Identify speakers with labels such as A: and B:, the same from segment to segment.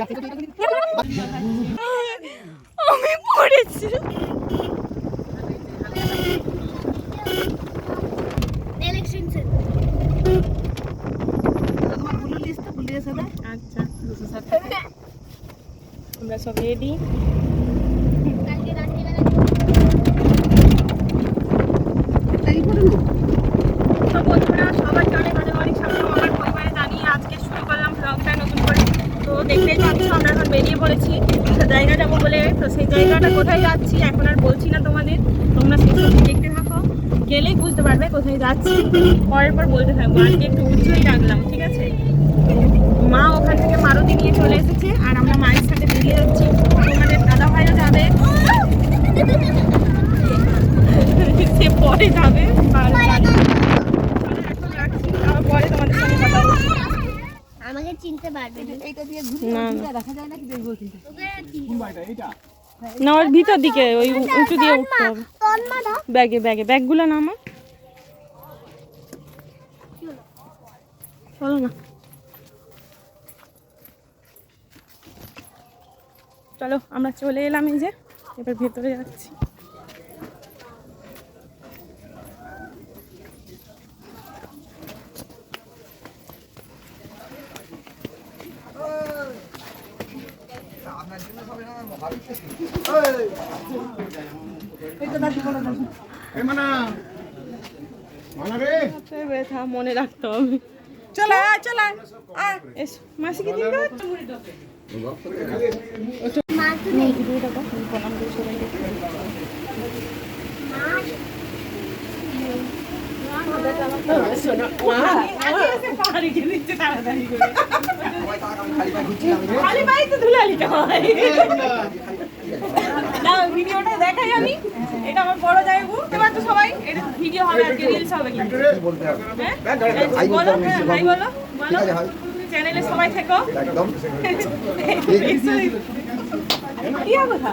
A: আমি পড়েছি। আচ্ছা আমরা সব রেডি
B: কালকে রাত্রিবেলা
C: তাই করে না
A: তো বন্ধুরা সবাই অনেক অনেক অনেক স্বাগতম আমার পরিবারে জানিয়ে আজকে শুরু করলাম ব্লগটা নতুন করে তো দেখতেই পাচ্ছ আমরা এখন বেরিয়ে পড়েছি একটা জায়গা যাব বলে তো সেই জায়গাটা কোথায় যাচ্ছি এখন আর বলছি না তোমাদের তোমরা সেই সব দেখতে থাকো গেলেই বুঝতে পারবে কোথায় যাচ্ছি। পরের পর বলতে থাকব আজকে একটু উচ্চই রাখলাম ঠিক আছে? মা ওখান থেকে মারুতি নিয়ে চলে এসেছে আর আমরা মায়ের সাথে বেরিয়ে যাচ্ছি। তোমাদের দাদা ভাইও যাবে। সে পরে যাবে। পরে তোমাদের সঙ্গে কথা
B: আমাকে চিনতে পারবে না।
C: এইটা দিয়ে ঘুরে দেখা যায় না কি দেখব কিন্তু
A: না ওর ভিতর দিকে ওই উঁচু দিয়ে উঠতে হবে। ব্যাগে ব্যাগে ব্যাগগুলো নামা চলো না। চলো আমরা চলে এলাম এই যে এবার ভেতরে যাচ্ছি। ব্যথা মনে রাখতে হবে
C: চলে আয় চলে আয়,
A: এসো মাসিকে দিন
B: মা তো নেই
A: প্রণাম করে খালি পায়ে তো ধুলালিটা হয় না ভিডিওটা দেখাই আমি এটা আমার বড় জায়গা এবার তো সবাই এটা ভিডিও হবে আজকে রিলস হবে কিন্তু হ্যাঁ বলো হ্যাঁ ভাই বলো বলো চ্যানেলে সবাই থেকো
D: একদম
A: কি কথা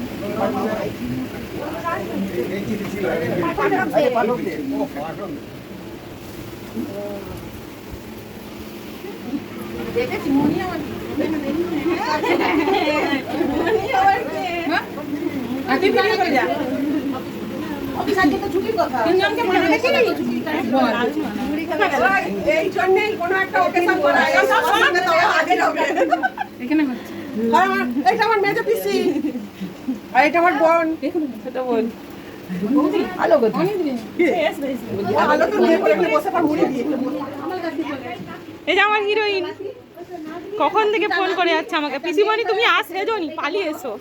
A: এই
C: জন্যই কোনো একটা ওকেশন করা এখানে হচ্ছে। এটা আমার মেজো পিসি। আর এটা আমার বোন।
A: সেটা বল
C: আলো গো আলো তো বসে পর মুড়ি দিয়ে।
A: এই যে আমার হিরোইন। কখন থেকে ফোন করে যাচ্ছে আমাকে? পিসিমণি তুমি আস সেজনি পালিয়ে এসো।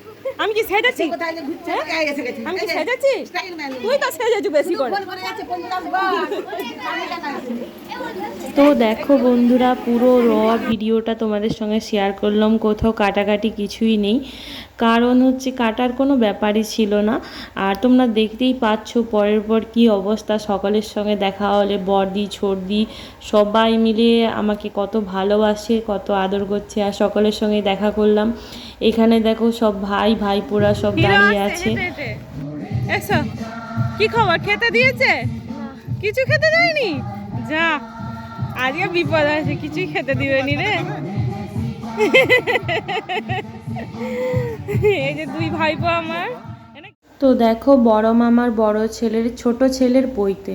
A: আমি কি সেজেছি?
C: কোথায় যে ঘুরছে? এই এসে গেছি।
A: আমি কি সেজেছি? তুই তো সেজেছু বেশি করে
C: ফোন করে যাচ্ছে 50 বার
E: তো দেখো বন্ধুরা পুরো র ভিডিওটা তোমাদের সঙ্গে শেয়ার করলাম। কোথাও কাটাকাটি কিছুই নেই। কারণ হচ্ছে কাটার কোনো ব্যাপারই ছিল না। আর তোমরা দেখতেই পাচ্ছ পরের পর কি অবস্থা। সকলের সঙ্গে দেখা হলে বর্দি ছর্দি সবাই মিলে আমাকে কত ভালোবাসে কত আদর করছে। আর সকলের সঙ্গে দেখা করলাম। এখানে দেখো সব ভাই ভাই ভাইপোরা সব দাঁড়িয়ে আছে।
A: এসো। কি খবর? খেতে দিয়েছে? কিছু খেতে দেয়নি? যা আজকে বিপদ আছে কিছুই খেতে দিবেনি রে। এই যে দুই ভাইপো আমার।
E: তো দেখো বড় মামার বড় ছেলের ছোট ছেলের বইতে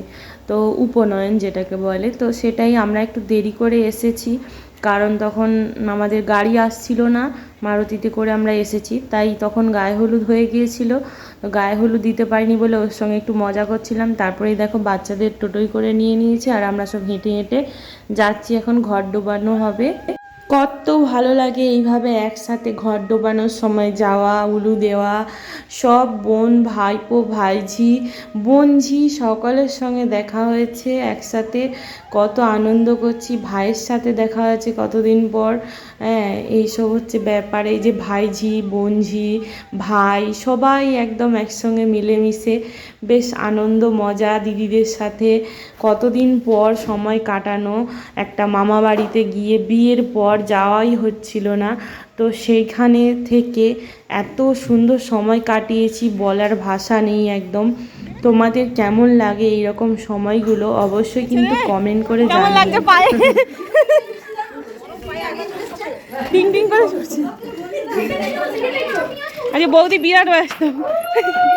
E: তো উপনয়ন যেটাকে বলে তো সেটাই আমরা একটু দেরি করে এসেছি কারণ তখন আমাদের গাড়ি আসছিল না মারুতিতে করে আমরা এসেছি। তাই তখন গায়ে হলুদ হয়ে গিয়েছিল। গায়ে হলুদ দিতে পারিনি বলে ওর সঙ্গে একটু মজা করছিলাম। তারপরে দেখো বাচ্চাদের টোটোই করে নিয়ে নিয়েছে আর আমরা সব হেঁটে হেঁটে যাচ্ছি। এখন ঘর ডোবানো হবে। কত ভালো লাগে এইভাবে একসাথে ঘর ডোবানোর সময় যাওয়া, উলু দেওয়া, সব বোন, ভাইপো, ভাইঝি, বোনঝি সকলের সঙ্গে দেখা হয়েছে একসাথে। কত আনন্দ করছি, ভাইয়ের সাথে দেখা হয়েছে কতদিন পর। হ্যাঁ এইসব হচ্ছে ব্যাপার। এই যে ভাইঝি, বোনঝি, ভাই সবাই একদম একসঙ্গে মিলেমিশে, বেশ আনন্দ, মজা, দিদিদের সাথে কতদিন পর সময় কাটানো। একটা মামা বাড়িতে গিয়ে বিয়ের পর যাওয়াই হচ্ছিল না। তো সেইখানে থেকে এত সুন্দর সময় কাটিয়েছি বলার ভাষা নেই একদম। তোমাদের কেমন লাগে এইরকম সময়গুলো? অবশ্যই কিন্তু কমেন্ট করে
A: পায়ে? টিং টিং করে আরে বৌদি বিরাট ব্যস্ত।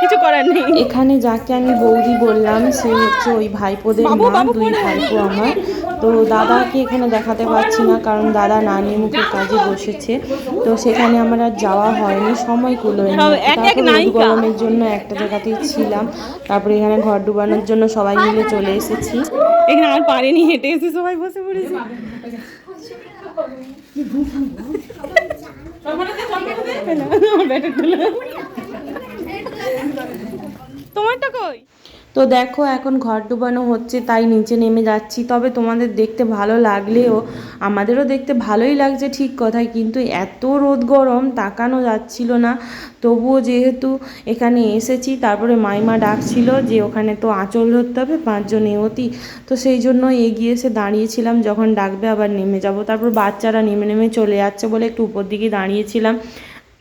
A: কিছু করার নেই।
E: এখানে যাকে আমি বৌদি বললাম সে হচ্ছে ওই ভাইপোদের মা দুই ভাইপো আমার। তো দাদাকে এখানে দেখাতে পারছি না কারণ দাদা নানি মুখের কাজে বসেছে। তো সেখানে আমার আর যাওয়া হয়নি সময় কুলোয়নি তারপরে গরমের জন্য একটা জায়গাতেই ছিলাম। তারপরে এখানে ঘর ডুবানোর জন্য সবাই মিলে চলে এসেছি।
A: এখানে আর পারেনি হেঁটে এসে সবাই বসে পড়েছে। তোমারটা কই?
E: তো দেখো এখন ঘর ডুবানো হচ্ছে, তাই নিচে নেমে যাচ্ছি। তবে তোমাদের দেখতে ভালো লাগলেও, আমাদেরও দেখতে ভালোই লাগছে ঠিক কথাই, কিন্তু এত রোদ গরম তাকানো যাচ্ছিল না। তবুও যেহেতু এখানে এসেছি, তারপরে মাইমা ডাকছিল যে ওখানে তো আঁচল ধরতে হবে, পাঁচজন এওতি। তো সেই জন্য এগিয়ে এসে দাঁড়িয়েছিলাম, যখন ডাকবে আবার নেমে যাব। তারপর বাচ্চারা নেমে নেমে চলে যাচ্ছে বলে একটু উপর দিকে দাঁড়িয়েছিলাম।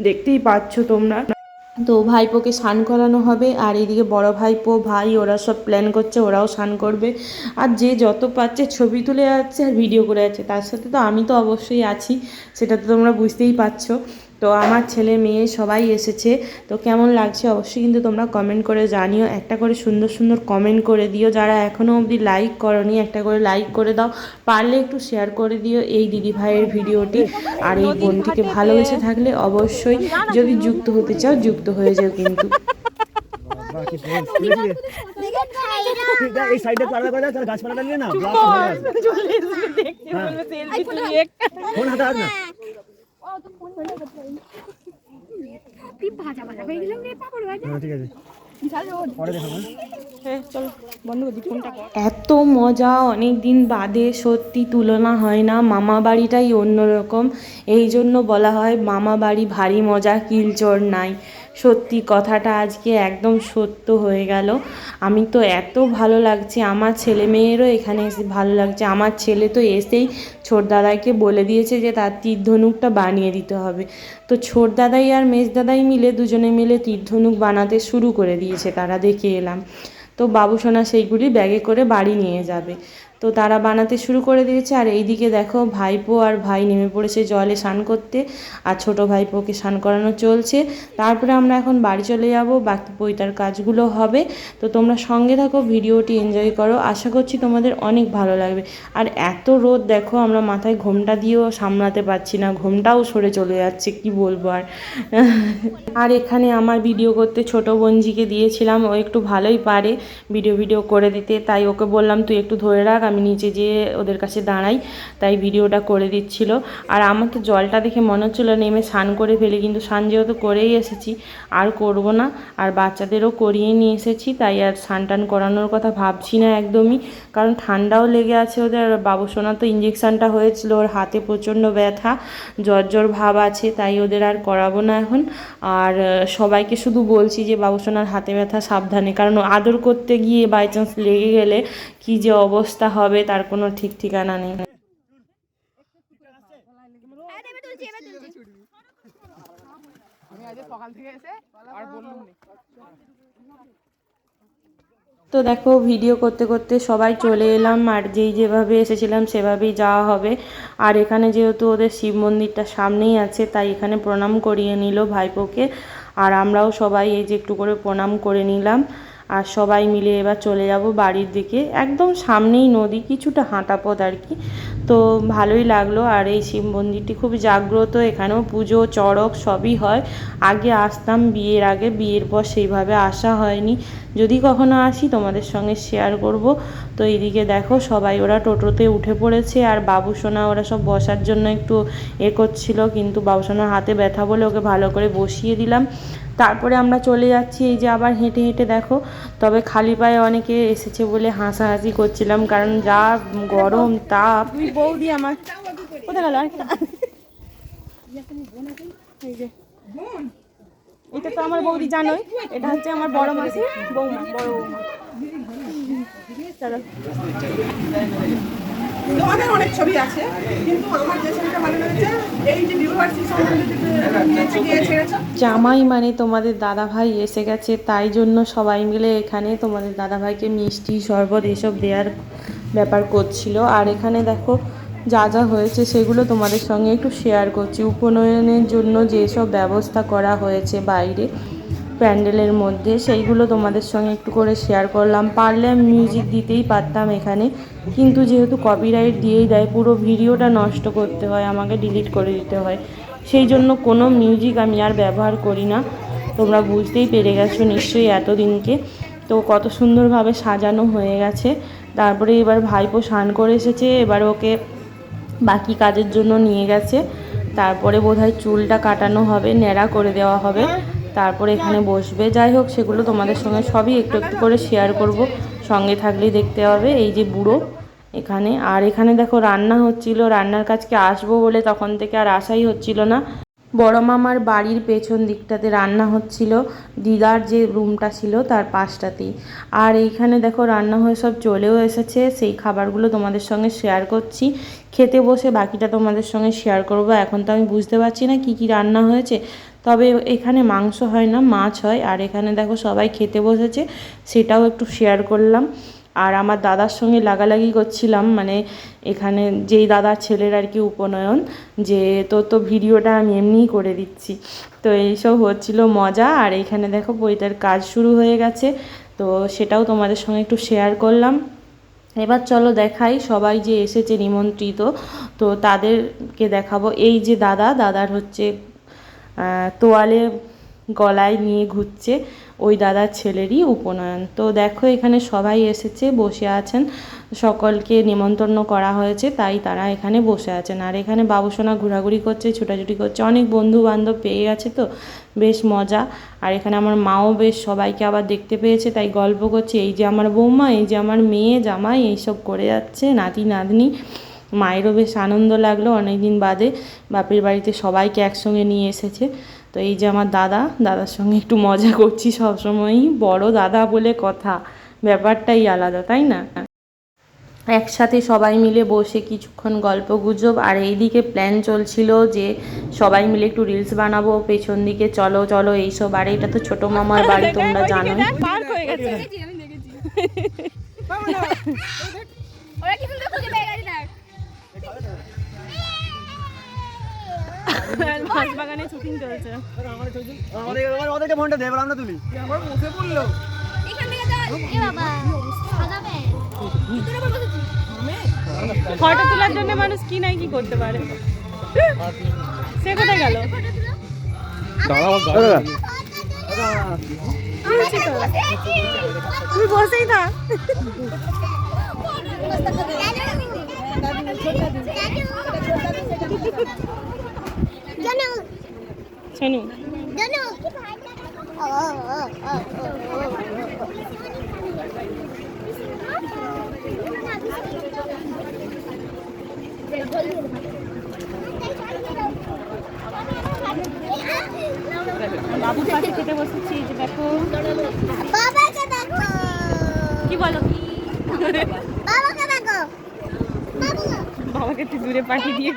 E: দেখতেই পাচ্ছ তোমরা। তো ভাইপোকে স্নান করানো হবে আর এদিকে বড় ভাইপো, ভাই ওরা সব প্ল্যান করছে, ওরাও স্নান করবে। আর যে যত পাচ্ছে ছবি তুলে যাচ্ছে আর ভিডিও করে যাচ্ছে, তার সাথে তো আমি তো অবশ্যই আছি, সেটা তো তোমরা বুঝতেই পারছ। তো আমার ছেলে মেয়ে সবাই এসেছে তো কেমন লাগছে অবশ্যই কিন্তু তোমরা কমেন্ট করে জানিও একটা করে সুন্দর সুন্দর কমেন্ট করে দিও যারা এখনও অবধি লাইক করনি একটা করে লাইক করে দাও পারলে একটু শেয়ার করে দিও এই দিদি ভাইয়ের ভিডিওটি আর এই বোনটিকে ভালোবেসে থাকলে অবশ্যই যদি যুক্ত হতে চাও যুক্ত হয়ে যাও কিন্তু
D: বাকি ফোন খুলেছি এই সাইডে পাড়া করা তাহলে গাছপালাটা নিয়ে না ব্লক হয়ে যাবে
A: চলে এসে দেখতে বলবে সেলফি তুলি একটা
D: ফোন হাতে না
B: হয়ে
E: এত মজা অনেক দিন বাদে সত্যি তুলনা হয় না মামা বাড়িটাই অন্যরকম। এই জন্য বলা হয় মামা বাড়ি ভারী মজা কিলচর নাই। সত্যি কথাটা আজকে একদম সত্য হয়ে গেল। আমি তো এত ভালো লাগছে, আমার ছেলে মেয়েরও এখানে এসে ভালো লাগছে। আমার ছেলে তো এসেই ছোট দাদাকে বলে দিয়েছে যে তার তীর ধনুকটা বানিয়ে দিতে হবে। তো ছোট দাদাই আর মেজ দাদাই মিলে দুজনে মিলে তীর ধনুক বানাতে শুরু করে দিয়েছে, তারা দেখে এলাম। তো বাবুসোনা সেইগুলি ব্যাগে করে বাড়ি নিয়ে যাবে। তো তারা বানাতে শুরু করে দিয়েছে। আর এইদিকে দেখো ভাইপো আর ভাই নেমে পড়েছে জলে স্নান করতে। আর ছোট ভাইপোকে স্নান করানো চলছে। তারপরে আমরা এখন বাড়ি চলে যাব। বাকি পৈতার কাজগুলো হবে। তো তোমরা সঙ্গে থাকো, ভিডিওটি এনজয় করো। আশা করছি তোমাদের অনেক ভালো লাগবে। আর এত রোদ দেখো, আমরা মাথায় ঘোমটা দিয়েও সামলাতে পারছি না। ঘোমটাও সরে চলে যাচ্ছে, কি বলব আর। আর এখানে আমার ভিডিও করতে ছোট বোনজিকে দিয়েছিলাম। ও একটু ভালোই পারে ভিডিও ভিডিও করে দিতে। তাই ওকে বললাম, তুই একটু ধরে রাখ আমি নিচে যেয়ে ওদের কাছে দাঁড়াই, তাই ভিডিওটা করে দিচ্ছিল। আর আমার তো জলটা দেখে মনে হচ্ছিল নেমে স্নান করে ফেলি, কিন্তু স্নান যেহেতু করেই এসেছি, আর করব না। আর বাচ্চাদেরও করিয়ে নিয়ে এসেছি, তাই আর স্নান টান করানোর কথা ভাবছি না একদমই। কারণ ঠান্ডাও লেগে আছে ওদের বাবুসোনা তো ইঞ্জেকশানটা হয়েছিল, ওর হাতে প্রচণ্ড ব্যথা, জ্বর জ্বর ভাব আছে, তাই ওদের আর করাবো না এখন। আর সবাইকে শুধু বলছি যে বাবুসোনার হাতে ব্যথা সাবধানে, কারণ আদর করতে গিয়ে বাই চান্স লেগে গেলে কি যে অবস্থা হবে, তার কোনো ঠিক ঠিকানা নেই। তো দেখো, ভিডিও করতে করতে সবাই চলে এলাম, আর যেই যেভাবে এসেছিলাম সেভাবেই যাওয়া হবে। আর এখানে যেহেতু ওদের শিব মন্দিরটা সামনেই আছে, তাই এখানে প্রণাম করিয়ে নিল ভাইপোকে। আর আমরাও সবাই এই যে একটু করে প্রণাম করে নিলাম। আর সবাই মিলে এবার চলে যাব বাড়ির দিকে। একদম সামনেই নদী, কিছুটা হাঁটা পথ আর কি। তো ভালোই লাগল আর এই শিব মন্দিরটি খুব জাগ্রত, এখানেও পুজো, চড়ক সবই হয়। আগে আসতাম বিয়ের আগে, বিয়ের পর সেইভাবে আসা হয়নি। যদি কখনো আসি তোমাদের সঙ্গে শেয়ার করব। তো এইদিকে দেখো সবাই ওরা টোটোতে উঠে পড়েছে আর বাবুসোনা ওরা সব বসার জন্য একটু এ করছিল, কিন্তু বাবুসোনার হাতে ব্যথা বলে ওকে ভালো করে বসিয়ে দিলাম। তারপরে আমরা চলে যাচ্ছি, এই যে আবার হেঁটে হেঁটে দেখো, তবে খালি পায়ে অনেকে এসেছে বলে হাসাহাসি করছিলাম, কারণ যা গরম তাপ।
A: বৌদি আমার, কোথায় গেল? এটা তো আমার বৌদি জানোই, এটা হচ্ছে আমার বড় মাসি, বৌমা, বড় বৌমা। চলো।
C: অনেক ছবি আছে, কিন্তু আমার যে ছবিটা ভালো লেগেছে
E: জামাই মানে তোমাদের দাদা ভাই এসে গেছে, তাই জন্য সবাই মিলে এখানে তোমাদের দাদা ভাইকে মিষ্টি, শরবত এসব দেওয়ার ব্যাপার করছিল। আর এখানে দেখো, যা যা হয়েছে সেগুলো তোমাদের সঙ্গে একটু শেয়ার করছি। উপনয়নের জন্য যেসব ব্যবস্থা করা হয়েছে বাইরে প্যান্ডেলের মধ্যে। সেইগুলো তোমাদের সঙ্গে একটু করে শেয়ার করলাম। পারলে আমি মিউজিক দিতেই পারতাম এখানে। কিন্তু যেহেতু কপিরাইট দিয়েই দেয়, পুরো ভিডিওটা নষ্ট করতে হয়, আমাকে ডিলিট করে দিতে হয়। সেই জন্য কোনো মিউজিক আমি আর ব্যবহার করি না। তোমরা বুঝতেই পেরে গেছো নিশ্চয়ই এতদিনকে। তো কত সুন্দরভাবে সাজানো হয়ে গেছে। তারপরে এবার ভাইপো স্নান করে এসেছে। এবার ওকে বাকি কাজের জন্য নিয়ে গেছে। তারপরে বোধহয় চুলটা কাটানো হবে, ন্যাড়া করে দেওয়া হবে। তারপরে এখানে বসবে। যাই হোক, সেগুলো তোমাদের সঙ্গে সবই একটু একটু করে শেয়ার করব। সঙ্গে থাকলেই দেখতে হবে, এই যে বুড়ো এখানে। আর এখানে দেখো, রান্না হচ্ছিল, রান্নার কাজকে আসব বলে তখন থেকে আর আসাই হচ্ছিল না। বড় মামার বাড়ির পেছন দিকটাতে রান্না হচ্ছিল, দিদার যে রুমটা ছিল তার পাশটাতেই। আর এইখানে দেখো, রান্না হয়ে সব চলেও এসেছে, সেই খাবারগুলো তোমাদের সঙ্গে শেয়ার করছি। খেতে বসে বাকিটা তোমাদের সঙ্গে শেয়ার করব। এখন তো আমি বুঝতে পারছি না কি কি রান্না হয়েছে। তবে এখানে মাংস হয় না, মাছ হয়। আর এখানে দেখো সবাই খেতে বসেছে, সেটাও একটু শেয়ার করলাম। আর আমার দাদার সঙ্গে লাগালাগি করছিলাম মানে এখানে যেই দাদার ছেলের আর কি উপনয়ন, যে তো তো ভিডিওটা আমি এমনিই করে দিচ্ছি। তো এইসব হচ্ছিল মজা। আর এখানে দেখো বইটার কাজ শুরু হয়ে গেছে, তো সেটাও তোমাদের সঙ্গে একটু শেয়ার করলাম। এবার চলো দেখাই সবাই যে এসেছে নিমন্ত্রিত, তো তাদেরকে দেখাবো। এই যে দাদা, দাদার হচ্ছে তোয়ালে গলায় নিয়ে ঘুরছে ওই দাদার ছেলেরই উপনয়ন। তো দেখো, এখানে সবাই এসেছে, বসে আছেন। সকলকে নিমন্ত্রণ করা হয়েছে, তাই তারা এখানে বসে আছেন। আর এখানে বাবুসোনা ঘোরাঘুরি করছে, ছোটাছুটি করছে। অনেক বন্ধু বান্ধব পেয়ে গেছে তো, বেশ মজা। আর এখানে আমার মাও বেশ, সবাইকে আবার দেখতে পেয়েছে, তাই গল্প করছে, এই যে আমার বৌমা, এই যে আমার মেয়ে, জামাই, এইসব করে যাচ্ছে, নাতি, নাতনি। মায়েরও বেশ আনন্দ লাগল। অনেক দিন বাদে বাপের বাড়িতে সবাইকে একসঙ্গে নিয়ে এসেছে। তো এই যে আমার দাদা দাদার সঙ্গে একটু মজা করছি সবসময়ই। বড় দাদা বলে কথা ব্যাপারটাই আলাদা তাই না? একসাথে সবাই মিলে বসে কিছুক্ষণ গল্প গুজব আর এইদিকে প্ল্যান চলছিল যে সবাই মিলে একটু রিলস বানাবো পেছন দিকে চলো চলো এইসব। আর এটা তো ছোট মামার বাড়ি তোমরা জানো
A: মাছ বাগানে শুটিং চলছে
D: আমাদের ফোনটা দেবে আমরা তুলি
A: ফটো তোলার জন্য মানুষ কি নাই কি করতে পারে? সে কোথায় গেল? বলছি তো তুমি বসেই থাক।
B: জানো
A: শোনো। বাবুর পাশে খেতে বসেছি যে দেখো।
B: বাবাকে দেখো।
A: কি বলো?
B: বাবাকে দেখো।
A: বাবাকে। একটু দূরে পাঠিয়ে দিয়ে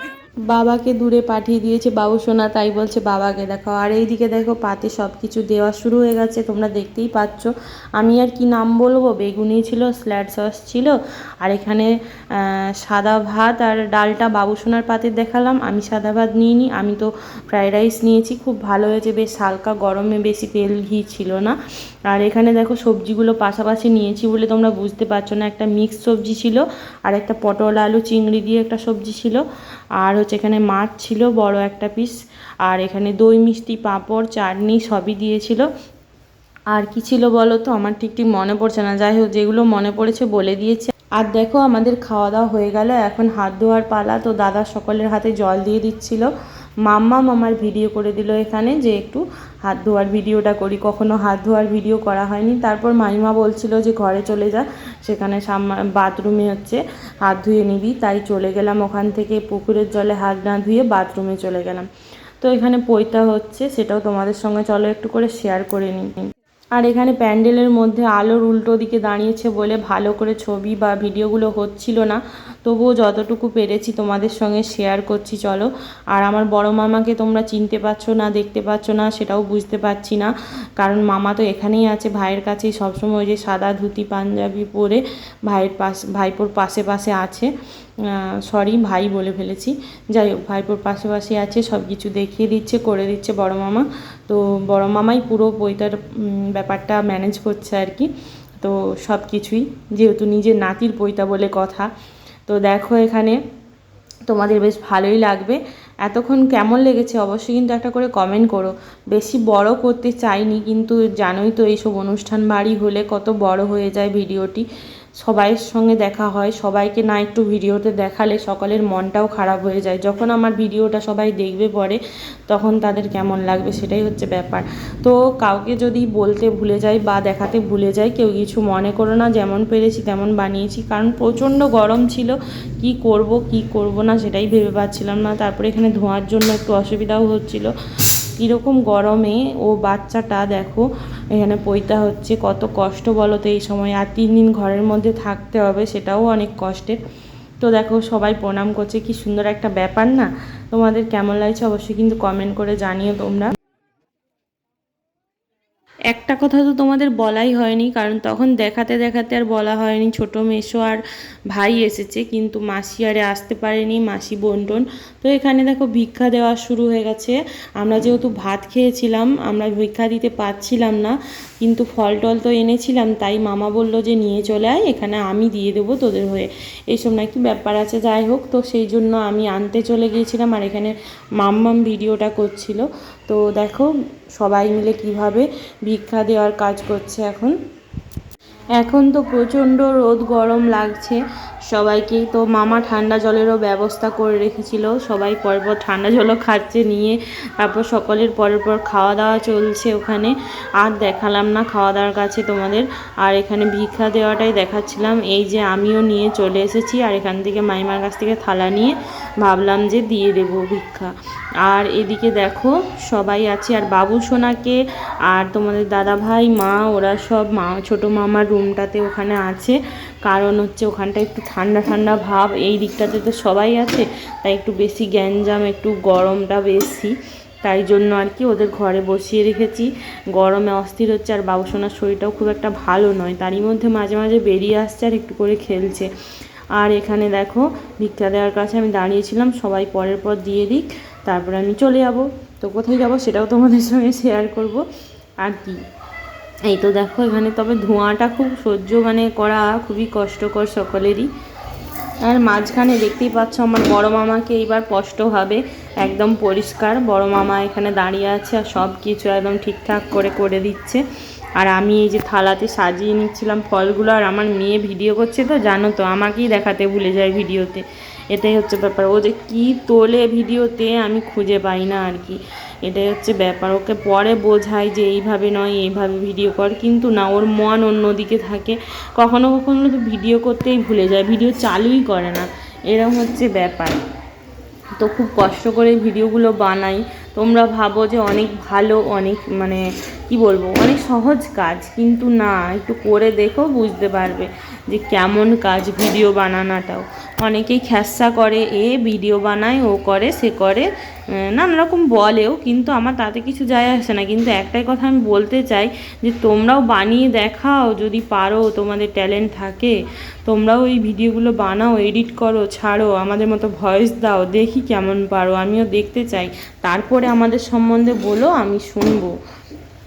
E: বাবাকে দূরে পাঠিয়ে দিয়েছে, বাবু সোনা তাই বলছে, বাবাকে দেখো আর এইদিকে দেখো পাতে সব কিছু দেওয়া শুরু হয়ে গেছে, তোমরা দেখতেই পাচ্ছ। আমি আর কি নাম বলব? বেগুনি ছিল স্ল্যাড সস ছিল, আর এখানে সাদা ভাত আর ডালটা বাবু সোনার পাতে দেখালাম। আমি সাদা ভাত নিইনি, আমি তো ফ্রায়েড রাইস নিয়েছি, খুব ভালো হয়েছে। বেশ হালকা গরমে বেশি তেল ঘি ছিল না। আর এখানে দেখো সবজিগুলো পাশাপাশি নিয়েছি বলে তোমরা বুঝতে পারছ না, একটা মিক্স সবজি ছিল, আর একটা পটল, আলু, চিংড়ি দিয়ে একটা সবজি ছিল। আর হচ্ছে এখানে মাছ ছিল, বড় একটা পিস আর এখানে দই, মিষ্টি, পাঁপড়, চাটনি সবই দিয়েছিল। আর কি ছিল বলো তো? আমার ঠিক ঠিক মনে পড়ছে না। যাই হোক, যেগুলো মনে পড়েছে বলে দিয়েছে। আর দেখো, আমাদের খাওয়া দাওয়া হয়ে গেল। এখন হাত ধোয়ার পালা, তো দাদা সকলের হাতে জল দিয়ে দিচ্ছিল। মাম্মা মামার ভিডিও করে দিল এখানে যে একটু হাত ধোয়ার ভিডিওটা করি। কখনো হাত ধোয়ার ভিডিও করা হয়নি। তারপর মাইমা বলছিল যে ঘরে চলে যা, সেখানে বাথরুমে হচ্ছে হাত ধুয়ে নিবি। তাই চলে গেলাম ওখান থেকে পুকুরের জলে হাত না ধুয়ে বাথরুমে চলে গেলাম। তো এখানে পৈতা হচ্ছে, সেটাও তোমাদের সঙ্গে চলো একটু করে শেয়ার করে নিই। আর এখানে প্যান্ডেলের মধ্যে আলোর উল্টো দিকে দাঁড়িয়েছে বলে ভালো করে ছবি বা ভিডিওগুলো হচ্ছিল না। তবুও যতটুকু পেরেছি তোমাদের সঙ্গে শেয়ার করছি, চলো। আর আমার বড় মামাকে তোমরা চিনতে পারছ না, দেখতে পাচ্ছ না, সেটাও বুঝতে পারছি না। কারণ মামা তো এখানেই আছে, ভাইয়ের কাছেই সবসময় ওই যে সাদা ধুতি, পাঞ্জাবি পরে ভাইয়ের পাশ, ভাইপোর পাশে পাশে আছে। সরি ভাই বলে ফেলেছি। যাই হোক, ভাইপোর পাশে পাশে আছে সব কিছু দেখিয়ে দিচ্ছে, করে দিচ্ছে বড় মামা। তো বড় মামাই পুরো বইটার ব্যাপারটা ম্যানেজ করছে আর কি। তো সব কিছুই যেহেতু নিজের নাতির পৈতা বলে কথা। তো দেখো এখানে তোমাদের বেশ ভালোই লাগবে। এতক্ষণ কেমন লেগেছে অবশ্যই কিন্তু একটা করে কমেন্ট করো। বেশি বড় করতে চাইনি কিন্তু জানোই তো এইসব অনুষ্ঠান বাড়ি হলে কত বড় হয়ে যায় ভিডিওটি। সবাইয়ের সঙ্গে দেখা হয়। সবাইকে না একটু ভিডিওতে দেখালে সকলের মনটাও খারাপ হয়ে যায়। যখন আমার ভিডিওটা সবাই দেখবে পরে, তখন তাদের কেমন লাগবে সেটাই হচ্ছে ব্যাপার। তো কাউকে যদি বলতে ভুলে যাই বা দেখাতে ভুলে যাই, কেউ কিছু মনে করো না, যেমন পেরেছি তেমন বানিয়েছি। কারণ প্রচণ্ড গরম ছিল, কি করব কি করব না সেটাই ভেবে পাচ্ছিলাম না। তারপরে এখানে ধোঁয়ার জন্য একটু অসুবিধাও হচ্ছিল। কীরকম গরমে ও বাচ্চাটা দেখো, এখানে পৈতা হচ্ছে, কত কষ্ট বলো তো এই সময়। আর তিন দিন ঘরের মধ্যে থাকতে হবে, সেটাও অনেক কষ্টের। তো দেখো, সবাই প্রণাম করছে, কি সুন্দর একটা ব্যাপার না? তোমাদের কেমন লাগছে অবশ্যই কিন্তু কমেন্ট করে জানিও তোমরা। একটা কথা তো তোমাদের বলাই হয়নি, কারণ তখন দেখাতে দেখাতে আর বলা হয়নি। ছোট মেসো আর ভাই এসেছে, কিন্তু মাসি আরে আসতে পারেনি, মাসি বন্টন। তো এখানে দেখো ভিক্ষা দেওয়া শুরু হয়ে গেছে। আমরা যেহেতু ভাত খেয়েছিলাম, আমরা ভিক্ষা দিতে পারছিলাম না কিন্তু ফল টল তো এনেছিলাম, তাই মামা বলল যে নিয়ে চলে আয়, এখানে আমি দিয়ে দেবো তোদের হয়ে। এইসব নাকি ব্যাপার আছে, যাই হোক, তো সেই জন্য আমি আনতে চলে গিয়েছিলাম আর এখানে মাম্মাম ভিডিওটা করছিল। তো দেখো, সবাই মিলে কীভাবে ভিক্ষা দেওয়ার কাজ করছে এখন। এখন তো প্রচণ্ড রোদ, গরম লাগছে। সবাইকেই তো মামা ঠান্ডা জলেরও ব্যবস্থা করে রেখেছিল। সবাই পরপর ঠান্ডা জলও খাচ্ছে নিয়ে। তারপর সকলের পরের পর খাওয়া দাওয়া চলছে ওখানে। আর দেখালাম না খাওয়া দাওয়ার কাছে তোমাদের। আর এখানে ভিক্ষা দেওয়াটাই দেখাচ্ছিলাম। এই যে আমিও নিয়ে চলে এসেছি। আর এখান থেকে মাইমার কাছ থেকে থালা নিয়ে ভাবলাম যে দিয়ে দেবো ভিক্ষা। আর এদিকে দেখো, সবাই আছে, আর বাবু সোনাকে, আর তোমাদের দাদা ভাই মা, ওরা সব মা, ছোটো মামার রুমটাতে ওখানে আছে। কারণ হচ্ছে ওখানটা একটু ঠান্ডা ঠান্ডা ভাব, এই দিকটাতে তো সবাই আছে, তাই একটু বেশি গ্যাঞ্জাম, একটু গরমটা বেশি। তাই জন্য আর কি ওদের ঘরে বসিয়ে রেখেছি। গরমে অস্থির হচ্ছে, আর বাবুসোনার শরীরটাও খুব একটা ভালো নয়, তারই মধ্যে মাঝে মাঝে বেরিয়ে আসছে আর একটু করে খেলছে। আর এখানে দেখো, ভিক্ষা দেওয়ার কাছে আমি দাঁড়িয়েছিলাম, সবাই পরের পর দিয়ে দিক। তারপরে আমি চলে যাব। তো কোথায় যাব সেটাও তোমাদের সঙ্গে শেয়ার করব। আর কি? এই তো দেখো, এখানে তবে ধোঁয়াটা খুব সহ্য মানে করা খুবই কষ্টকর সকলেরই। আর মাঝখানে দেখতেই পাচ্ছ আমার বড় মামাকে এইবার স্পষ্ট হবে একদম পরিষ্কার। বড় মামা এখানে দাঁড়িয়ে আছে আর সব কিছু একদম ঠিকঠাক করে করে দিচ্ছে। আর আমি এই যে থালাতে সাজিয়ে নিচ্ছিলাম ফলগুলো, আর আমার মেয়ে ভিডিও করছে তো, জানো তো, আমাকেই দেখাতে ভুলে যায় ভিডিওতে। এটাই হচ্ছে ব্যাপার। ও যে কী তোলে ভিডিওতে আমি খুঁজে পাই না আর কি। এটাই হচ্ছে ব্যাপার। ওকে পরে বোঝাই যে এইভাবে নয়, এইভাবে ভিডিও কর। কিন্তু না, ওর মন অন্যদিকে থাকে। কখনো কখনো তো ভিডিও করতেই ভুলে যায়। ভিডিও চালুই করে না। এরকম হচ্ছে ব্যাপার। তো খুব কষ্ট করে ভিডিওগুলো বানাই। তোমরা ভাবো যে অনেক ভালো, অনেক মানে কি বলব? অনেক সহজ কাজ। কিন্তু না, একটু করে দেখো, বুঝতে পারবে। যে কেমন কাজ ভিডিও বানানোটাও। অনেকেই খ্যাসা করে, এ ভিডিও বানায়, ও করে, সে করে। নানা রকম বলেও, কিন্তু আমার তাতে কিছু যায় আসে না। কিন্তু একটাই কথা আমি বলতে চাই যে, তোমরাও বানিয়ে দেখাও, যদি পারো, তোমাদের ট্যালেন্ট থাকে। তোমরাও এই ভিডিওগুলো বানাও, এডিট করো, ছাড়ো, আমাদের মতো ভয়েস দাও, দেখি কেমন পারো। আমিও দেখতে চাই। তারপরে আমাদের সম্বন্ধে বলো, আমি শুনব।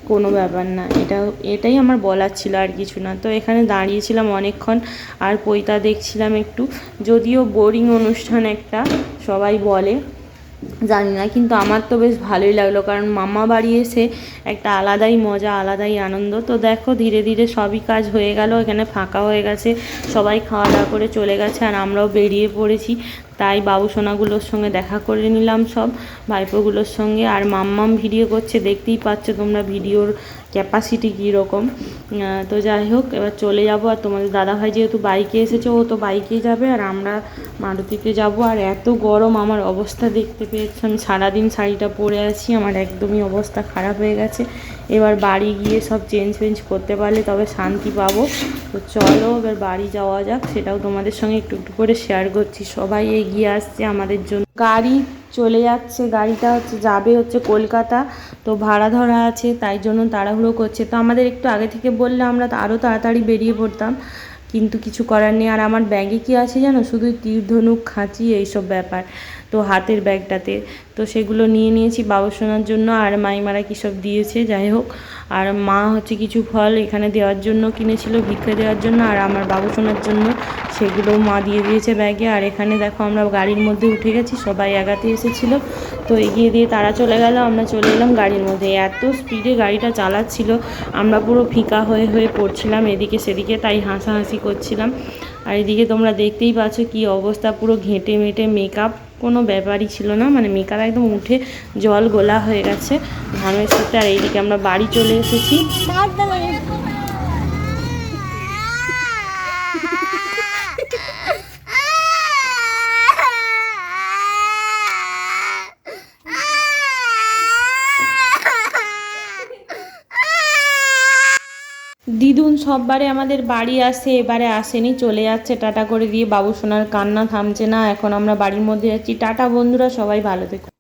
E: কোনো ব্যাপার না। এটা, এটাই আমার বলার ছিল আর কিছু না। তো এখানে দাঁড়িয়েছিলাম অনেকক্ষণ আর পৈতা দেখছিলাম একটু। যদিও বোরিং অনুষ্ঠান একটা, সবাই বলে। জানি না, কিন্তু আমার তো বেশ ভালোই লাগল। কারণ মামা বাড়ি এসে একটা আলাদাই মজা, আলাদাই আনন্দ। তো দেখো, ধীরে ধীরে সবই কাজ হয়ে গেল। এখানে ফাঁকা হয়ে গেছে। সবাই খাওয়া দাওয়া করে চলে গেছে আর আমরাও বেরিয়ে পড়েছি। তাই বাবু সোনাগুলোর সঙ্গে দেখা করে নিলাম সব, ভাইপোগুলোর সঙ্গে। আর মাম্মাম ভিডিও করছে, দেখতেই পাচ্ছ তোমরা ভিডিওর ক্যাপাসিটি কীরকম। তো যাই হোক, এবার চলে যাব। আর তোমাদের দাদাভাই যেহেতু বাইকে এসেছে, ও তো বাইকেই যাবে। আর আমরা মারুতিতে যাব। আর এত গরম, আমার অবস্থা দেখতে পেয়েছি। আমি সারাদিন শাড়িটা পরে আছি, আমার একদমই অবস্থা খারাপ হয়ে গেছে। এবার বাড়ি গিয়ে সব চেঞ্জ ফেঞ্জ করতে পারলে তবে শান্তি পাবো। তো চলো, এবার বাড়ি যাওয়া যাক। সেটাও তোমাদের সঙ্গে একটু একটু করে শেয়ার করছি। সবাই এগিয়ে আসছে আমাদের জন্য। গাড়ি চলে যাচ্ছে, গাড়িটা হচ্ছে, যাবে হচ্ছে কলকাতা। তো ভাড়া ধরা আছে, তাই জন্য তাড়াহুড়ো করছে। তো আমাদের একটু আগে থেকে বললে আমরা আরও তাড়াতাড়ি বেরিয়ে পড়তাম। কিন্তু কিছু করার নেই। আর আমার ব্যাগে কি আছে জানো? শুধু তীর ধনুক খাঁচি, এইসব ব্যাপার। তো হাতের ব্যাগটাতে। তো সেগুলো নিয়ে নিয়েছি বাবুসোনার জন্য, আর মাইমারা কী সব দিয়েছে, যাই হোক। আর মা হচ্ছে কিছু ফল এখানে দেওয়ার জন্য কিনেছিল, ভিক্ষে দেওয়ার জন্য, আর আমার বাবুসোনার জন্য সেগুলোও মা দিয়ে দিয়েছে ব্যাগে। আর এখানে দেখো আমরা গাড়ির মধ্যে উঠে গেছি, সবাই আগাতে এসেছিল। তো এগিয়ে দিয়ে তারা চলে গেল, আমরা চলে এলাম গাড়ির মধ্যে। এত স্পিডে গাড়িটা চালাচ্ছিল, আমরা পুরো ফিকা হয়ে হয়ে পড়ছিলাম, এদিকে সেদিকে তাই হাসাহাসি করছিলাম। আর এদিকে তোমরা দেখতেই পাচ্ছ কি অবস্থা, পুরো ঘেঁটে মেটে মেকআপ কোনো ব্যাপারই ছিল না। মানে মেকআপ একদম উঠে জল গোলা হয়ে গেছে ধানের সাথে। আর এইদিকে আমরা বাড়ি চলে এসেছি। সববারে আমাদের বাড়ি আসে, এবারে আসেনি, চলে যাচ্ছে টাটা করে দিয়ে বাবু সোনার কান্না থামছে না, এখন আমরা বাড়ির মধ্যে যাচ্ছি টাটা বন্ধুরা, সবাই ভালো থেকো।